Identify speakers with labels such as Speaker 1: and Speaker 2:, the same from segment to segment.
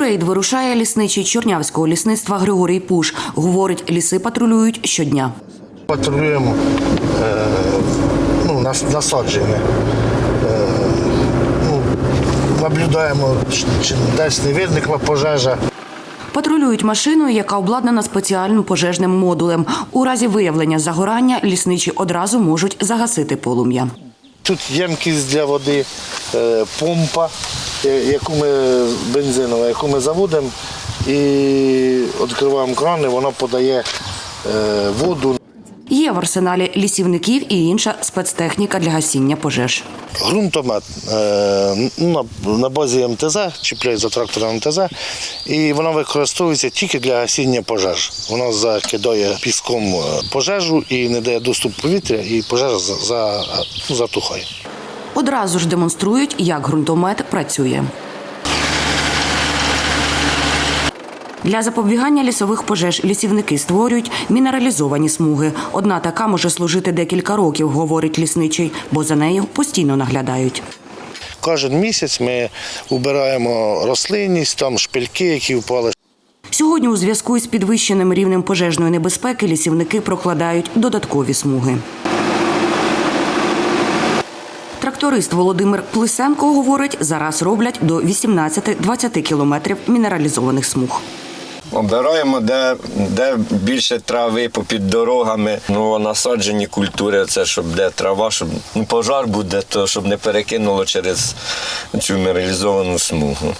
Speaker 1: рейд вирушає лісничий Чорнявського лісництва Григорій Пуш. Говорить, ліси патрулюють щодня.
Speaker 2: Патрулюємо е, ну, насадження. Е, ну, наблюдаємо, чи- десь не виникла пожежа.
Speaker 1: Патрулюють машиною, яка обладнана спеціальним пожежним модулем. У разі виявлення загорання лісничі одразу можуть загасити полум'я.
Speaker 2: Тут ємкість для води, е, помпа, яку ми бензинова, яку ми заводимо і відкриваємо крани, вона подає е, воду.
Speaker 1: Є в арсеналі лісівників і інша спецтехніка для гасіння пожеж.
Speaker 2: Грунтомет е, на, базі МТЗ, чіпляють за трактором МТЗ, і вона використовується тільки для гасіння пожеж. Вона закидає піском е, пожежу і не дає доступ повітря, і пожежа ну, затухає.
Speaker 1: Одразу ж демонструють, як ґрунтомет працює. Для запобігання лісових пожеж лісівники створюють мінералізовані смуги. Одна така може служити декілька років, говорить лісничий, бо за нею постійно наглядають.
Speaker 2: Кожен місяць ми убираємо рослинність, там шпильки, які впали.
Speaker 1: Сьогодні у зв'язку із підвищеним рівнем пожежної небезпеки лісівники прокладають додаткові смуги. Тракторист Володимир Плисенко говорить, зараз роблять до 18-20 кілометрів мінералізованих смуг.
Speaker 3: Обираємо, де, де більше трави попід дорогами. Ну, насаджені культури, це щоб де трава, щоб ну, пожар буде, то щоб не перекинуло через цю мінералізовану смугу.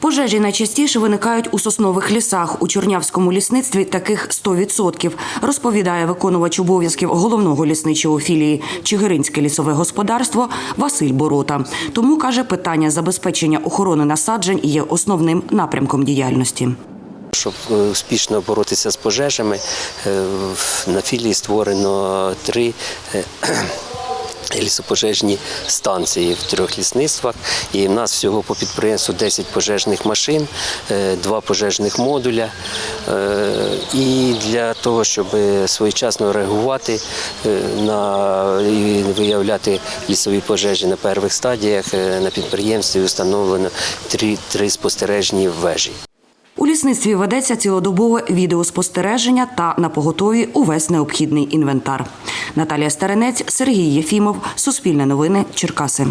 Speaker 1: Пожежі найчастіше виникають у соснових лісах. У Чорнявському лісництві таких 100%, розповідає виконувач обов'язків головного лісничого філії Чигиринське лісове господарство Василь Борота. Тому каже, питання забезпечення охорони насаджень є основним напрямком діяльності.
Speaker 4: Щоб е, успішно боротися з пожежами, е, на філії створено три е, лісопожежні станції в трьох лісництвах. І в нас всього по підприємству 10 пожежних машин, е, два пожежних модуля. Е, І для того, щоб своєчасно реагувати е, на і виявляти лісові пожежі на перших стадіях, е, на підприємстві встановлено три, три спостережні вежі.
Speaker 1: У лісництві ведеться цілодобове відеоспостереження та на поготові увесь необхідний інвентар. Наталія Старенець, Сергій Єфімов, Суспільне новини, Черкаси.